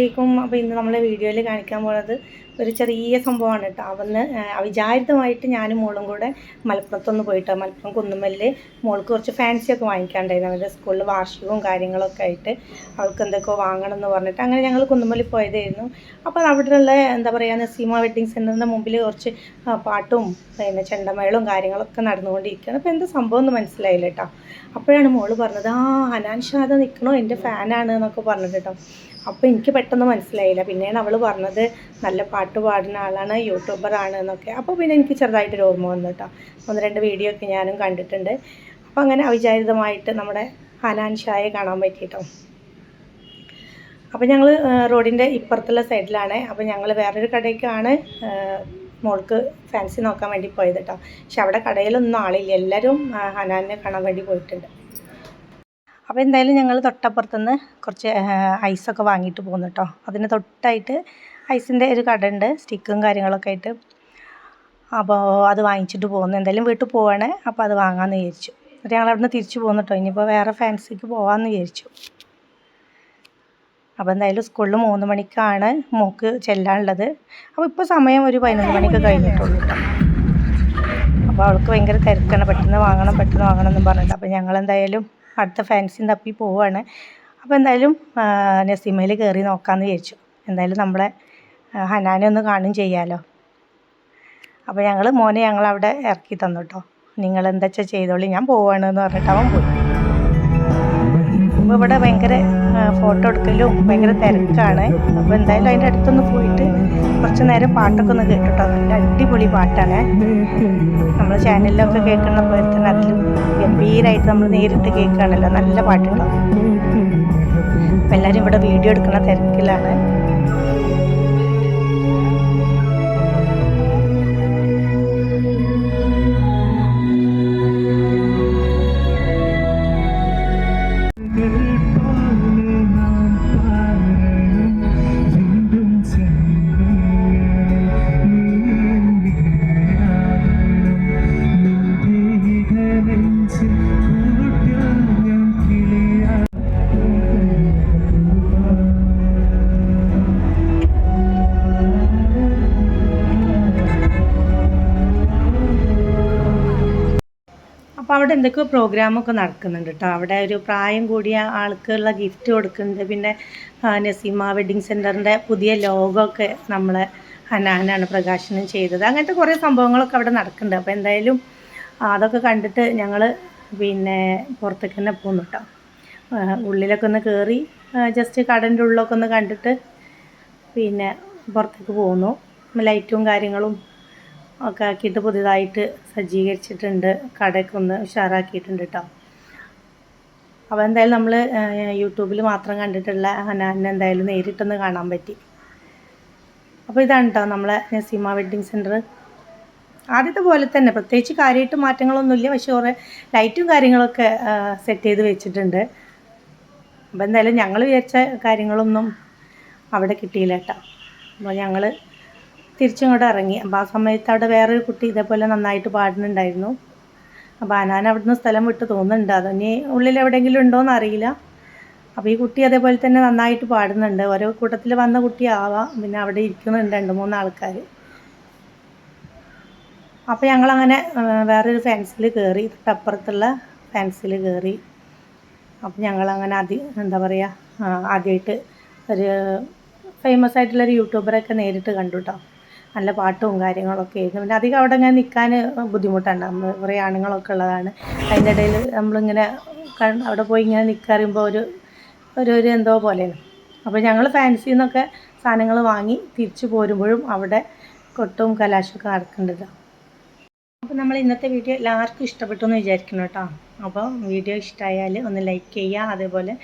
അസ്സലാമലൈക്കും അപ്പോൾ ഇന്ന് നമ്മളെ വീഡിയോയിൽ കാണിക്കാൻ പോകുന്നത് ഒരു ചെറിയ സംഭവമാണ് കേട്ടോ. അവന്ന് അവിചാരിതമായിട്ട് ഞാനും മോളും കൂടെ മലപ്പുറത്തൊന്ന് പോയിട്ട്. മലപ്പുറം കുന്നുമല്ലിൽ മോൾക്ക് കുറച്ച് ഫാൻസിയൊക്കെ വാങ്ങിക്കാണ്ടായിരുന്നു. അവരുടെ സ്കൂളിൽ വാർഷികവും കാര്യങ്ങളൊക്കെ ആയിട്ട് അവൾക്ക് എന്തൊക്കെയോ വാങ്ങണം എന്ന് പറഞ്ഞിട്ട് അങ്ങനെ ഞങ്ങൾ കുന്നുമല്ലി പോയതായിരുന്നു. അപ്പോൾ അവിടെയുള്ള എന്താ പറയുക നസീമ വെഡ്ഡിങ് സെന്ററിന്റെ മുമ്പിൽ കുറച്ച് പാട്ടും പിന്നെ ചെണ്ടമേളവും കാര്യങ്ങളൊക്കെ നടന്നുകൊണ്ടിരിക്കുകയാണ്. അപ്പോൾ എന്താ സംഭവം എന്ന് മനസ്സിലായില്ല കേട്ടോ. അപ്പോഴാണ് മോൾ പറഞ്ഞത് ആ ഹനാൻ ഷാദ നിൽക്കണോ എന്റെ ഫാനാണ് എന്നൊക്കെ പറഞ്ഞിട്ട് കേട്ടോ. അപ്പോൾ എനിക്ക് പെട്ടെന്ന് മനസ്സിലായില്ല. പിന്നെയാണ് അവൾ പറഞ്ഞത് നല്ല പാട്ട് പാടുന്ന ആളാണ് യൂട്യൂബറാണ് എന്നൊക്കെ. അപ്പോൾ പിന്നെ എനിക്ക് ചെറുതായിട്ടൊരു ഓർമ്മ വന്നു കേട്ടോ ഒന്ന് രണ്ട് വീഡിയോ ഒക്കെ ഞാനും കണ്ടിട്ടുണ്ട്. അപ്പോൾ അങ്ങനെ അവിചാരിതമായിട്ട് നമ്മുടെ ഹനാൻ ഷായെ കാണാൻ പറ്റിയിട്ടോ. അപ്പോൾ ഞങ്ങൾ റോഡിന്റെ ഇപ്പുറത്തുള്ള സൈഡിലാണ്. അപ്പോൾ ഞങ്ങൾ വേറൊരു കടയ്ക്കാണ് മോൾക്ക് ഫാൻസി നോക്കാൻ വേണ്ടി പോയത് കേട്ടോ പക്ഷെ അവിടെ കടയിലൊന്നും ആളില്ല. എല്ലാവരും ഹനാനെ കാണാൻ വേണ്ടി പോയിട്ടുണ്ട്. അപ്പോൾ എന്തായാലും ഞങ്ങൾ തൊട്ടപ്പുറത്തുനിന്ന് കുറച്ച് ഐസൊക്കെ വാങ്ങിയിട്ട് പോകുന്നു കേട്ടോ അതിന് തൊട്ടായിട്ട് ഐസിന്റെ ഒരു കട ഉണ്ട് സ്റ്റിക്കും കാര്യങ്ങളൊക്കെ ആയിട്ട്. അപ്പോൾ അത് വാങ്ങിച്ചിട്ട് പോകുന്നു. എന്തായാലും വീട്ടിൽ പോവാണ്. അപ്പോൾ അത് വാങ്ങാമെന്ന് വിചാരിച്ചു. എന്നിട്ട് ഞങ്ങൾ അവിടുന്ന് തിരിച്ചു പോകുന്നു കേട്ടോ ഇനിയിപ്പോൾ വേറെ ഫാൻസിക്ക് പോകാമെന്ന് വിചാരിച്ചു. അപ്പോൾ എന്തായാലും സ്കൂളിൽ മൂന്ന് മണിക്കാണ് മൂക്ക് ചെല്ലാനുള്ളത്. അപ്പോൾ ഇപ്പോൾ സമയം ഒരു പതിനൊന്ന് മണിക്ക് കഴിഞ്ഞിട്ടുള്ളൂ അപ്പോൾ അവൾക്ക് ഭയങ്കര തിരക്കാണ്. പെട്ടെന്ന് വാങ്ങണം പെട്ടെന്ന് വാങ്ങണം എന്നും പറഞ്ഞിട്ട്. അപ്പോൾ ഞങ്ങൾ എന്തായാലും അടുത്ത ഫാൻസിയും തപ്പി പോവാണ്. അപ്പോൾ എന്തായാലും നസീമയിൽ കയറി നോക്കാമെന്ന് വിചാരിച്ചു. എന്തായാലും നമ്മളെ ഹനാനെ ഒന്ന് കാണും ചെയ്യാമല്ലോ അപ്പോൾ ഞങ്ങൾ മോനെ ഞങ്ങൾ അവിടെ ഇറക്കി തന്നു കേട്ടോ നിങ്ങൾ എന്താ വെച്ചാൽ ചെയ്തോളി ഞാൻ പോവാണ് എന്ന് പറഞ്ഞിട്ട് അവൻ പോയി. അപ്പോൾ ഇവിടെ ഭയങ്കര ഫോട്ടോ എടുക്കലും ഭയങ്കര തിരക്കാണ്. അപ്പോൾ എന്തായാലും അതിന്റെ അടുത്തൊന്ന് പോയിട്ട് കുറച്ച് നേരം പാട്ടൊക്കെ ഒന്ന് കേട്ടിട്ടോ. നല്ല അടിപൊളി പാട്ടാണ്. നമ്മൾ ചാനലിലൊക്കെ കേൾക്കുന്ന പോലെ തന്നെ അതിൽ ഗംഭീരമായിട്ട് നമ്മൾ നേരിട്ട് കേൾക്കുകയാണല്ലോ. നല്ല പാട്ടുണ്ടോ എല്ലാവരും ഇവിടെ വീഡിയോ എടുക്കുന്ന തിരക്കിലാണ്. അപ്പോൾ അവിടെ എന്തൊക്കെയോ പ്രോഗ്രാമൊക്കെ നടക്കുന്നുണ്ട് കേട്ടോ അവിടെ ഒരു പ്രായം കൂടിയ ആൾക്കുള്ള ഗിഫ്റ്റ് കൊടുക്കുന്നുണ്ട്. പിന്നെ നസീമ വെഡ്ഡിങ് സെന്ററിന്റെ പുതിയ ലോഗോ ഒക്കെ നമ്മളെ ഹനാനാണ് പ്രകാശനം ചെയ്തത്. അങ്ങനത്തെ കുറേ സംഭവങ്ങളൊക്കെ അവിടെ നടക്കുന്നുണ്ട്. അപ്പോൾ എന്തായാലും അതൊക്കെ കണ്ടിട്ട് ഞങ്ങൾ പിന്നെ പുറത്തേക്ക് തന്നെ പോകുന്നു കേട്ടോ ഉള്ളിലൊക്കെ ഒന്ന് കയറി ജസ്റ്റ് കടന്റെ ഉള്ളിലൊക്കെ ഒന്ന് കണ്ടിട്ട് പിന്നെ പുറത്തേക്ക് പോന്നു. ലൈറ്റും കാര്യങ്ങളും ഒക്കെ ആക്കിയിട്ട് പുതിയതായിട്ട് സജ്ജീകരിച്ചിട്ടുണ്ട്. കടയൊക്കെ ഒന്ന് ഉഷാറാക്കിയിട്ടുണ്ട് കേട്ടോ അപ്പോൾ എന്തായാലും നമ്മൾ യൂട്യൂബിൽ മാത്രം കണ്ടിട്ടുള്ള ഹനാനെ എന്തായാലും നേരിട്ടൊന്ന് കാണാൻ പറ്റി. അപ്പോൾ ഇതാണ് കേട്ടോ നമ്മളെ നസീമ വെഡ്ഡിങ് സെന്റർ ആദ്യത്തെ പോലെ തന്നെ പ്രത്യേകിച്ച് കാര്യമായിട്ട് മാറ്റങ്ങളൊന്നുമില്ല. പക്ഷേ കുറേ ലൈറ്റും കാര്യങ്ങളൊക്കെ സെറ്റ് ചെയ്ത് വെച്ചിട്ടുണ്ട്. അപ്പോൾ എന്തായാലും ഞങ്ങൾ വിചാരിച്ച കാര്യങ്ങളൊന്നും അവിടെ കിട്ടിയില്ല കേട്ടോ അപ്പോൾ ഞങ്ങൾ തിരിച്ചിങ്ങോട്ട് ഇറങ്ങി. അപ്പോൾ ആ സമയത്ത് അവിടെ വേറൊരു കുട്ടി ഇതേപോലെ നന്നായിട്ട് പാടുന്നുണ്ടായിരുന്നു. അപ്പോൾ അനാൻ അവിടുന്ന് സ്ഥലം വിട്ട് തോന്നുന്നുണ്ട്. അതിനി ഉള്ളിൽ എവിടെയെങ്കിലും ഉണ്ടോയെന്ന് അറിയില്ല അപ്പോൾ ഈ കുട്ടി അതേപോലെ തന്നെ നന്നായിട്ട് പാടുന്നുണ്ട്. ഓരോ കൂട്ടത്തിൽ വന്ന കുട്ടി ആവാം. പിന്നെ അവിടെ ഇരിക്കുന്നുണ്ട് രണ്ട് മൂന്ന് ആൾക്കാർ. അപ്പോൾ ഞങ്ങളങ്ങനെ വേറൊരു ഫാൻസിൽ കയറി തൊട്ടപ്പുറത്തുള്ള ഫാൻസിൽ കയറി അപ്പോൾ ഞങ്ങളങ്ങനെ അതി എന്താ പറയുക ആദ്യമായിട്ട് ഒരു ഫേമസ് ആയിട്ടുള്ളൊരു യൂട്യൂബറൊക്കെ നേരിട്ട് കണ്ടു കേട്ടോ നല്ല പാട്ടും കാര്യങ്ങളൊക്കെ ആയിരുന്നു. പിന്നെ അധികം അവിടെ ഇങ്ങനെ നിൽക്കാൻ ബുദ്ധിമുട്ടാണ്. നമ്മൾ കുറേ ആണുങ്ങളൊക്കെ ഉള്ളതാണ്. അതിന്റെ ഇടയിൽ നമ്മളിങ്ങനെ അവിടെ പോയി ഇങ്ങനെ നിൽക്കറിയുമ്പോൾ ഒരു ഒരു ഒരു എന്തോ പോലെയാണ്. അപ്പോൾ ഞങ്ങൾ ഫാൻസിയിൽ നിന്നൊക്കെ സാധനങ്ങൾ വാങ്ങി തിരിച്ചു പോരുമ്പോഴും അവിടെ കൊട്ടും കലാശമൊക്കെ നടക്കേണ്ടത് അപ്പോൾ നമ്മൾ ഇന്നത്തെ വീഡിയോ എല്ലാവർക്കും ഇഷ്ടപ്പെട്ടു എന്ന് വിചാരിക്കണം കേട്ടോ. അപ്പോൾ വീഡിയോ ഇഷ്ടമായാൽ ഒന്ന് ലൈക്ക് ചെയ്യുക അതേപോലെ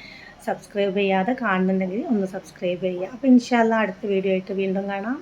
സബ്സ്ക്രൈബ് ചെയ്യാതെ കാണുന്നുണ്ടെങ്കിൽ ഒന്ന് സബ്സ്ക്രൈബ് ചെയ്യുക. അപ്പോൾ ഇൻഷാല്ല അടുത്ത വീഡിയോ ആയിട്ട് വീണ്ടും കാണാം.